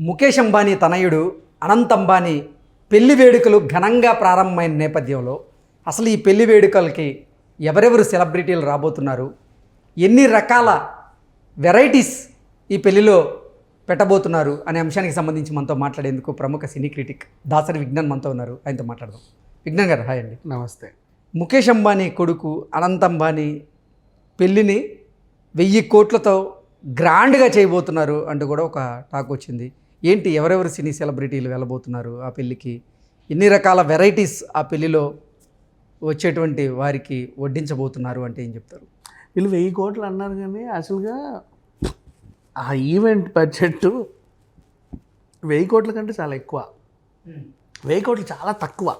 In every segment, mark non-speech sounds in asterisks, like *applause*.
ముఖేష్ అంబానీ తనయుడు అనంత్ అంబానీ పెళ్ళి వేడుకలు ఘనంగా ప్రారంభమైన నేపథ్యంలో అసలు ఈ పెళ్ళి వేడుకలకి ఎవరెవరు సెలబ్రిటీలు రాబోతున్నారు? ఎన్ని రకాల వెరైటీస్ ఈ పెళ్ళిలో పెట్టబోతున్నారు అనే అంశానికి సంబంధించి మనతో మాట్లాడేందుకు ప్రముఖ సినీ క్రిటిక్ దాసరి విజ్ఞాన్ మనతో ఉన్నారు. ఆయనతో మాట్లాడదాం. విజ్ఞాన్ గారు హాయ్ అండి. నమస్తే. ముఖేష్ అంబానీ కొడుకు అనంత్ అంబానీ పెళ్ళిని వెయ్యి కోట్లతో గ్రాండ్గా చేయబోతున్నారు అంటూ కూడా ఒక టాక్ వచ్చింది. ఏంటి ఎవరెవరు సినీ సెలబ్రిటీలు వెళ్ళబోతున్నారు ఆ పెళ్ళికి? ఎన్ని రకాల వెరైటీస్ ఆ పెళ్ళిలో వచ్చేటువంటి వారికి వడ్డించబోతున్నారు అంటే ఏం చెప్తారు? వీళ్ళు వెయ్యి కోట్లు అన్నారు కానీ అసలుగా ఆ ఈవెంట్ బడ్జెట్ వెయ్యి కోట్ల కంటే చాలా ఎక్కువ. వెయ్యి కోట్లు చాలా తక్కువ.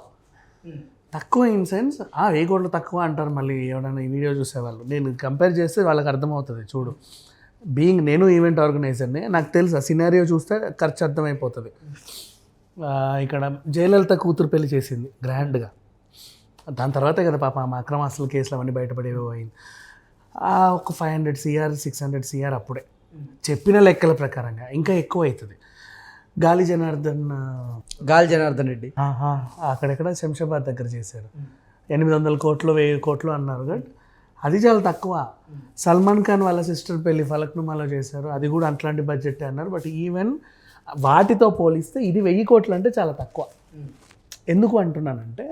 తక్కువ ఇన్ సెన్స్ ఆ వెయ్యి కోట్లు తక్కువ అంటారు మళ్ళీ ఎవరైనా ఈ వీడియో చూసేవాళ్ళు. నేను కంపేర్ చేస్తే వాళ్ళకి అర్థమవుతుంది చూడు. బీయింగ్ నేను ఈవెంట్ ఆర్గనైజర్ని నాకు తెలుసు ఆ సినారియో చూస్తే ఖర్చు అర్థమైపోతుంది. ఇక్కడ జయలలిత కూతురు పెళ్ళి చేసింది గ్రాండ్గా. దాని తర్వాతే కదా పాప ఆమె అక్రమాస్తుల కేసులు అవన్నీ బయటపడేవి అయింది ఆ, ఒక five hundred C R six hundred C R అప్పుడే. చెప్పిన లెక్కల ప్రకారంగా ఇంకా ఎక్కువ అవుతుంది గాలి జనార్దన్ గాలి జనార్దన్ రెడ్డి. అక్కడెక్కడ శంషాబాద్ దగ్గర చేశారు. ఎనిమిది వందల కోట్లు వెయ్యి కోట్లు అన్నారు బట్ అది చాలా తక్కువ. సల్మాన్ ఖాన్ వాళ్ళ సిస్టర్ పెళ్ళి ఫలక్నుమాలో చేశారు. అది కూడా అట్లాంటి బడ్జెట్ అన్నారు. బట్ ఈవెన్ వాటితో పోలిస్తే ఇది వెయ్యి కోట్లు అంటే చాలా తక్కువ. ఎందుకు అంటున్నానంటే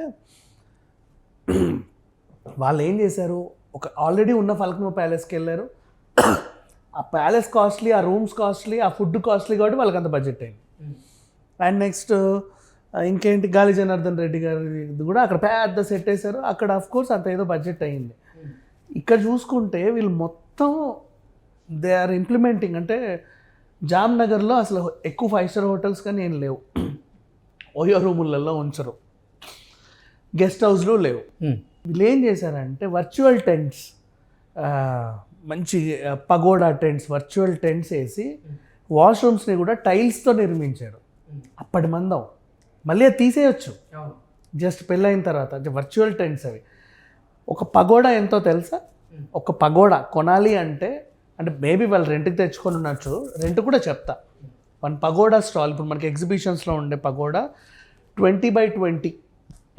వాళ్ళు ఏం చేశారు? ఒక ఆల్రెడీ ఉన్న ఫలక్నో ప్యాలెస్కి వెళ్ళారు. ఆ ప్యాలెస్ కాస్ట్లీ ఆ రూమ్స్ కాస్ట్లీ ఆ ఫుడ్ కాస్ట్లీ కాబట్టి వాళ్ళకి అంత బడ్జెట్ అయింది. అండ్ నెక్స్ట్ ఇంకేంటి? గాలి జనార్దన్ రెడ్డి గారి కూడా అక్కడ పెద్ద సెట్ వేశారు. అక్కడ ఆఫ్ కోర్స్ అంత ఏదో బడ్జెట్ అయ్యింది ఇక్కడ చూసుకుంటే వీళ్ళు మొత్తం దే ఆర్ ఇంప్లిమెంటింగ్. అంటే జామ్నగర్లో అసలు ఎక్కువ ఫైవ్ స్టార్ హోటల్స్ కానీ ఏం లేవు. *clears throat* ఓయో రూములలో ఉంచరు. గెస్ట్ హౌస్లు లేవు. హ్మ్. వీళ్ళు ఏం చేశారంటే వర్చువల్ టెంట్స్ మంచి పగోడా టెంట్స్ వర్చువల్ టెంట్స్ వేసి వాష్రూమ్స్ని కూడా టైల్స్తో నిర్మించారు. అప్పటి మందం. మళ్ళీ అది తీసేయొచ్చు. జస్ట్ పెళ్ళైన తర్వాత. వర్చువల్ టెంట్స్ అవి. ఒక పగోడా ఎంతో తెలుసా? ఒక పగోడా కొనాలి అంటే అంటే మేబీ వాళ్ళు రెంట్కి తెచ్చుకొని ఉండొచ్చు రెంట్ కూడా చెప్తా. వన్ పగోడా స్టాల్ ఇప్పుడు మనకి ఎగ్జిబిషన్స్లో ఉండే పగోడా ట్వంటీ బై ట్వంటీ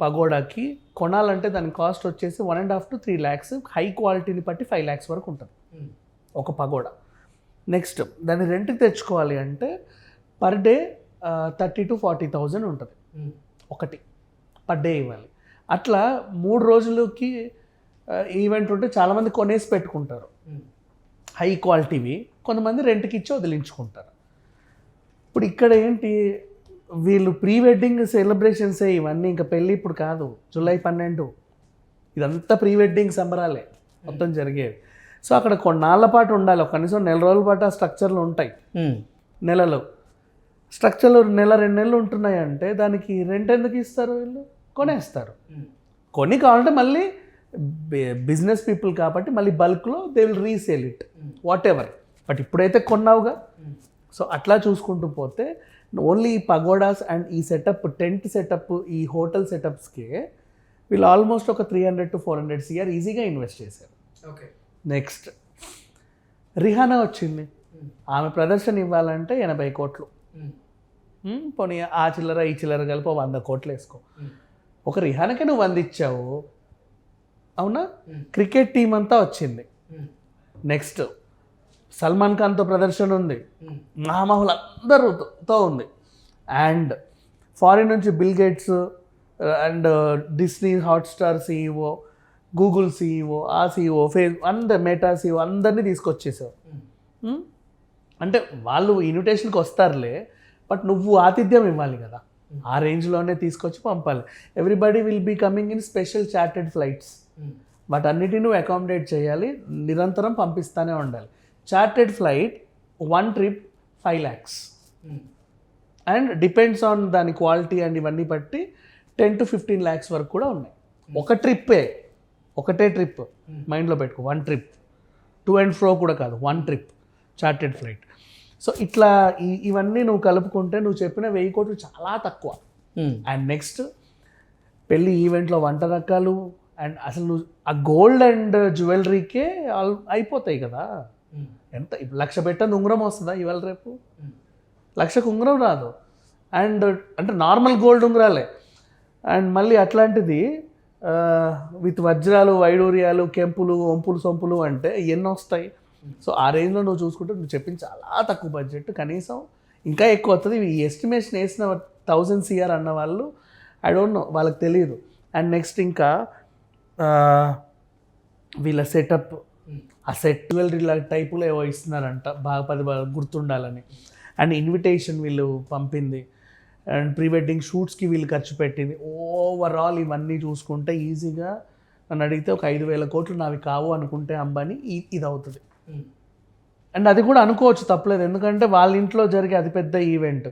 పగోడాకి కొనాలంటే దాని కాస్ట్ వచ్చేసి one and half to three lakhs high క్వాలిటీని బట్టి ఫైవ్ ల్యాక్స్ వరకు ఉంటుంది. ఒక పగోడా. నెక్స్ట్ దాన్ని రెంట్కి తెచ్చుకోవాలి అంటే per day thirty to forty thousand ఉంటుంది. ఒకటి. పర్ డే ఇవ్వాలి. అట్లా మూడు రోజులకి ఈవెంట్ ఉంటే చాలామంది కొనేసి పెట్టుకుంటారు. హై క్వాలిటీవి కొంతమంది రెంట్కి ఇచ్చి వదిలించుకుంటారు. ఇప్పుడు ఇక్కడ ఏంటి వీళ్ళు ప్రీ వెడ్డింగ్ సెలబ్రేషన్సే ఇవన్నీ ఇంకా పెళ్ళి ఇప్పుడు కాదు. జూలై పన్నెండు. ఇదంతా ప్రీ వెడ్డింగ్ సంబరాలే మొత్తం జరిగేవి సో అక్కడ కొన్నాళ్ళ పాటు ఉండాలి. ఒక కనీసం నెల రోజుల పాటు ఆ స్ట్రక్చర్లు ఉంటాయి. నెలలో. స్ట్రక్చర్లు నెల రెండు నెలలు ఉంటున్నాయి అంటే దానికి రెంట్ ఎందుకు ఇస్తారు వీళ్ళు? కొనేస్తారు. కొన్ని కావాలంటే మళ్ళీ బిజినెస్ పీపుల్ కాబట్టి మళ్ళీ బల్క్లో they will resale it whatever but ఇప్పుడైతే కొన్నావుగా. సో అట్లా చూసుకుంటూ పోతే ఓన్లీ ఈ పగోడాస్ అండ్ ఈ సెటప్ టెంట్ సెటప్ ఈ హోటల్ సెటప్స్కే వీళ్ళు ఆల్మోస్ట్ ఒక three hundred to four hundred C R ఈజీగా ఇన్వెస్ట్ చేశారు. నెక్స్ట్ రిహానా వచ్చింది. ఆమె ప్రదర్శన ఇవ్వాలంటే ఎనభై కోట్లు. పోనీ ఆ చిల్లర ఈ చిల్లర కలిపి వంద కోట్లు వేసుకో. ఒక రిహానాకే నువ్వు వంద ఇచ్చావు అవునా క్రికెట్ టీం అంతా వచ్చింది. నెక్స్ట్ సల్మాన్ ఖాన్తో ప్రదర్శన ఉంది. మహామహులు అందరితో ఉంది. అండ్ ఫారిన్ నుంచి Bill Gates and Disney Hotstar CEO Google CEO ఆ సీఈఓ ఫేస్ అందరు మెటా సీఈఓ అందరినీ తీసుకొచ్చేసావు? అంటే వాళ్ళు ఇన్విటేషన్కి వస్తారులే బట్ నువ్వు ఆతిథ్యం ఇవ్వాలి కదా. ఆ రేంజ్లోనే తీసుకొచ్చి పంపాలి. Everybody will be coming in special chartered flights వాటన్నిటిని నువ్వు అకామిడేట్ చేయాలి నిరంతరం పంపిస్తూనే ఉండాలి. Chartered flight one trip five lakhs and depends on దాని క్వాలిటీ అండ్ ఇవన్నీ బట్టి టెన్ టు ఫిఫ్టీన్ ల్యాక్స్ వరకు కూడా ఉన్నాయి. ఒక ట్రిప్పే ఒకటే ట్రిప్ మైండ్లో పెట్టుకో one trip to and fro కూడా కాదు one trip chartered flight so ఇట్లా ఇవన్నీ నువ్వు కలుపుకుంటే నువ్వు చెప్పిన వెయ్యి కోట్లు చాలా తక్కువ. అండ్ నెక్స్ట్ పెళ్ళి ఈవెంట్లో వంట రకాలు అండ్ అసలు నువ్వు ఆ గోల్డ్ అండ్ జ్యువెలరీకే ఆల్ అయిపోతాయి కదా. ఎంత ఇప్పుడు లక్ష పెట్టని ఉంగరం వస్తుందా ఇవాళ రేపు? లక్షకు ఉంగరం రాదు. అండ్ అంటే నార్మల్ గోల్డ్ ఉంగరాలే. అండ్ మళ్ళీ అట్లాంటిది విత్ వజ్రాలు వైడూర్యాలు కెంపులు ఒంపులు సొంపులు అంటే ఎన్ని వస్తాయి. సో ఆ రేంజ్లో నువ్వు చూసుకుంటే నువ్వు చెప్పిన చాలా తక్కువ బడ్జెట్. కనీసం ఇంకా ఎక్కువ వస్తుంది ఈ ఎస్టిమేషన్ వేసిన థౌజండ్ సిఆర్ అన్న వాళ్ళు ఐ డోంట్ నో వాళ్ళకి తెలియదు. అండ్ నెక్స్ట్ ఇంకా వీళ్ళ సెటప్ ఆ సెట్ జ్యువెలరీ టైపులో ఏవో ఇస్తున్నారంట. బాగా పది బాగా గుర్తుండాలని. అండ్ ఇన్విటేషన్ వీళ్ళు పంపింది. అండ్ ప్రీ వెడ్డింగ్ షూట్స్కి వీళ్ళు ఖర్చు పెట్టింది. ఓవరాల్ ఇవన్నీ చూసుకుంటే ఈజీగా నన్ను అడిగితే ఒక ఐదు వేల కోట్లు నావి కావు అనుకుంటే అంబానీ ఇది అవుతుంది అండ్ అది కూడా అనుకోవచ్చు తప్పలేదు. ఎందుకంటే వాళ్ళ ఇంట్లో జరిగే అతిపెద్ద ఈవెంట్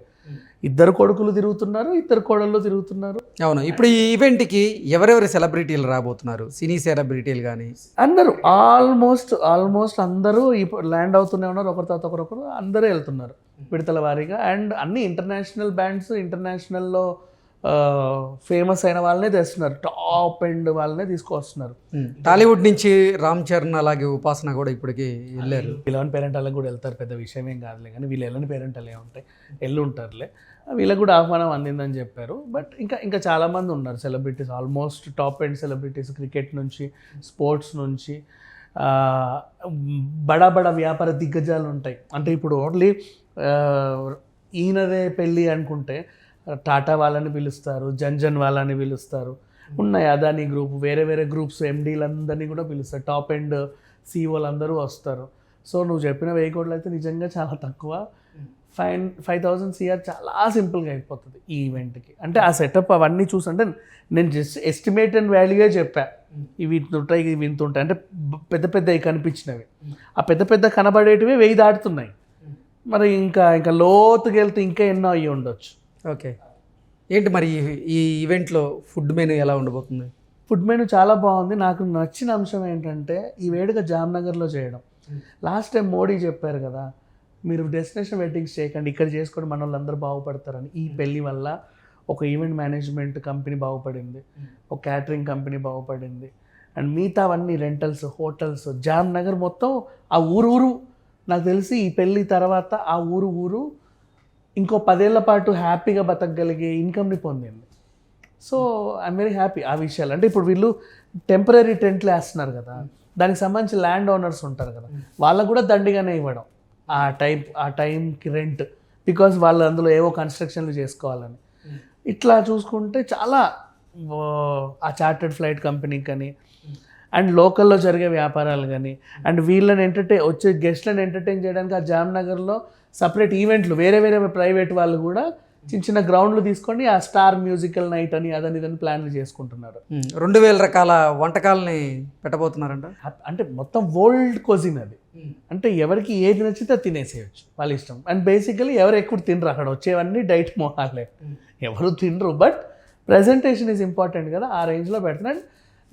ఇద్దరు కొడుకులు తిరుగుతున్నారు ఇద్దరు కోడళ్ళు తిరుగుతున్నారు. అవును ఇప్పుడు ఈ ఈవెంట్కి ఎవరెవరు సెలబ్రిటీలు రాబోతున్నారు? సినీ సెలబ్రిటీలు కానీ అందరూ ఆల్మోస్ట్ ఆల్మోస్ట్ అందరూ ఇప్పుడు ల్యాండ్ అవుతూనే ఉన్నారు. ఒకరి తర్వాత ఒకరొకరు అందరూ వెళ్తున్నారు. విడతల వారీగా. అండ్ అన్ని ఇంటర్నేషనల్ బ్యాండ్స్ ఇంటర్నేషనల్లో ఫేమస్ అయిన వాళ్ళనే తెస్తున్నారు. టాప్ ఎండ్ వాళ్ళనే తీసుకొస్తున్నారు టాలీవుడ్ నుంచి రామ్ చరణ్ అలాగే ఉపాసన కూడా ఇప్పటికి వెళ్ళారు. వీళ్ళని పేరెంట్ వాళ్ళకి కూడా వెళ్తారు పెద్ద విషయం ఏం కాదులే కానీ వీళ్ళు వెళ్ళని పేరెంట్ వాళ్ళే ఉంటాయి ఎల్లు ఉంటారులే వీళ్ళకి కూడా ఆహ్వానం అందిందని చెప్పారు. బట్ ఇంకా ఇంకా చాలామంది ఉన్నారు celebrities almost top end celebrities cricket నుంచి స్పోర్ట్స్ నుంచి. బడా బడా వ్యాపార దిగ్గజాలు ఉంటాయి. అంటే ఇప్పుడు ఓన్లీ ఈయనదే పెళ్ళి అనుకుంటే టాటా వాళ్ళని పిలుస్తారు జన్జన్ వాళ్ళని పిలుస్తారు. ఉన్నాయి అదాని గ్రూప్ వేరే వేరే గ్రూప్స్ ఎండీలందరినీ కూడా పిలుస్తారు. టాప్ ఎండ్ సీఓలు అందరూ వస్తారు. సో నువ్వు చెప్పిన వెయ్యి కోట్లు అయితే నిజంగా చాలా తక్కువ. ఫైవ్ ఫైవ్ థౌజండ్ సిఆర్ చాలా సింపుల్గా అయిపోతుంది ఈ ఈవెంట్కి. అంటే ఆ సెటప్ అవన్నీ చూసంటే నేను జస్ట్ ఎస్టిమేట్ అండ్ వాల్యూగా చెప్పా. ఇవి ఉంటాయి ఇవి ఇంత ఉంటాయి. అంటే పెద్ద పెద్దవి కనిపించినవి. ఆ పెద్ద పెద్ద కనబడేటివి వెయ్యి దాటుతున్నాయి. మరి ఇంకా ఇంకా లోతుకి వెళ్తే ఇంకా ఎన్నో అయ్యి ఉండొచ్చు. ఓకే. ఏంటి మరి ఈ- ఈవెంట్లో ఫుడ్ మెనూ ఎలా ఉండబోతుంది? ఫుడ్ మెనూ చాలా బాగుంది. నాకు నచ్చిన అంశం ఏంటంటే ఈ వేడుక జామ్నగర్లో చేయడం. లాస్ట్ టైం మోడీ చెప్పారు కదా మీరు డెస్టినేషన్ వెడ్డింగ్స్ చేయకండి ఇక్కడ చేసుకొని మన వాళ్ళందరూ బాగుపడతారని. ఈ పెళ్ళి వల్ల ఒక ఈవెంట్ మేనేజ్మెంట్ కంపెనీ బాగుపడింది ఒక క్యాటరింగ్ కంపెనీ బాగుపడింది. అండ్ మిగతావన్నీ రెంటల్స్ హోటల్స్ జామ్నగర్ మొత్తం ఆ ఊరు ఊరు. నాకు తెలిసి ఈ పెళ్ళి తర్వాత ఆ ఊరు ఊరు ఇంకో పదేళ్ళ పాటు హ్యాపీగా బతకగలిగే ఇన్కమ్ని పొందింది. సో ఐఎమ్ వెరీ హ్యాపీ ఆ విషయాలు. అంటే ఇప్పుడు వీళ్ళు టెంపరీ టెంట్లు వేస్తున్నారు కదా. దానికి సంబంధించి ల్యాండ్ ఓనర్స్ ఉంటారు కదా. వాళ్ళకు కూడా దండిగానే ఇవ్వడం. ఆ టైం ఆ టైంకి రెంట్ బికాజ్ వాళ్ళు అందులో ఏవో కన్స్ట్రక్షన్లు చేసుకోవాలని. ఇట్లా చూసుకుంటే చాలా ఆ చార్టెడ్ ఫ్లైట్ కంపెనీకి కానీ అండ్ లోకల్లో జరిగే వ్యాపారాలు కానీ అండ్ వీళ్ళని ఎంటర్టైన్ వచ్చే గెస్ట్లను ఎంటర్టైన్ చేయడానికి ఆ జామ్నగర్లో సపరేట్ ఈవెంట్లు వేరే వేరే ప్రైవేట్ వాళ్ళు కూడా చిన్న చిన్న గ్రౌండ్లు తీసుకొని ఆ స్టార్ మ్యూజికల్ నైట్ అని అదని ఇదని ప్లాన్లు చేసుకుంటున్నారు. రెండు వేల రకాల వంటకాలని పెట్టబోతున్నారంట? అంటే మొత్తం వరల్డ్ కొజిన్ అది. అంటే ఎవరికి ఏది నచ్చితే తినేసేయచ్చు వాళ్ళ ఇష్టం. అండ్ బేసికలీ ఎవరు ఎక్కువ తినరు అక్కడ వచ్చేవన్నీ డైట్ మోహాలే. ఎవరు తినరు బట్ ప్రజెంటేషన్ ఈజ్ ఇంపార్టెంట్ కదా ఆ రేంజ్లో పెడుతున్నాడు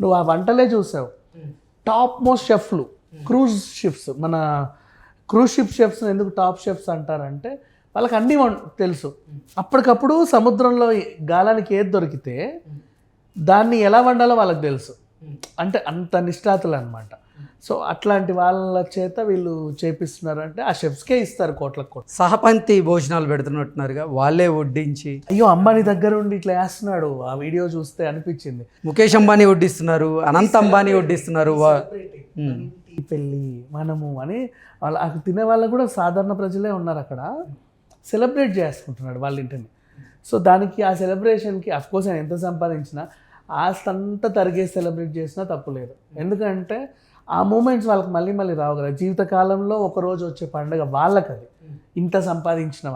నువ్వు ఆ వంటలే చూసావు. టాప్ మోస్ట్ షెఫ్లు క్రూజ్ షిప్స్ మన క్రూజ్ షిప్ షెఫ్స్ ఎందుకు టాప్ షెఫ్స్ అంటారంటే వాళ్ళకి అన్నీ తెలుసు. అప్పటికప్పుడు సముద్రంలో గాలానికి ఏది దొరికితే దాన్ని ఎలా వండాలో వాళ్ళకి తెలుసు. అంటే అంత నిష్ఠాతులు అనమాట సో అట్లాంటి వాళ్ళ చేత వీళ్ళు చేపిస్తున్నారంటే ఆ షెఫ్స్కే ఇస్తారు కోట్లకు కోట్లు. సహపంక్తి భోజనాలు పెడుతున్నట్టున్నారుగా వాళ్ళే వడ్డించి. అయ్యో అంబానీ దగ్గర ఉండి ఇట్లా వేస్తున్నాడు. ఆ వీడియో చూస్తే అనిపించింది. ముఖేష్ అంబానీ వడ్డిస్తున్నారు అనంత్ అంబానీ వడ్డిస్తున్నారు. ఈ పెళ్ళి మనము అని వాళ్ళు అక్కడ తినే వాళ్ళు కూడా సాధారణ ప్రజలే ఉన్నారు అక్కడ. సెలబ్రేట్ చేసుకుంటున్నాడు వాళ్ళ ఇంటిని. సో దానికి ఆ సెలబ్రేషన్కి అఫ్కోర్స్ ఆయన ఎంత సంపాదించినా ఆస్తి అంతా తరిగేసి సెలబ్రేట్ చేసినా తప్పు లేదు. ఎందుకంటే ఆ మూమెంట్స్ వాళ్ళకి మళ్ళీ మళ్ళీ రావు కదా. జీవితకాలంలో ఒకరోజు వచ్చే పండుగ వాళ్ళకి అది ఇంత సంపాదించిన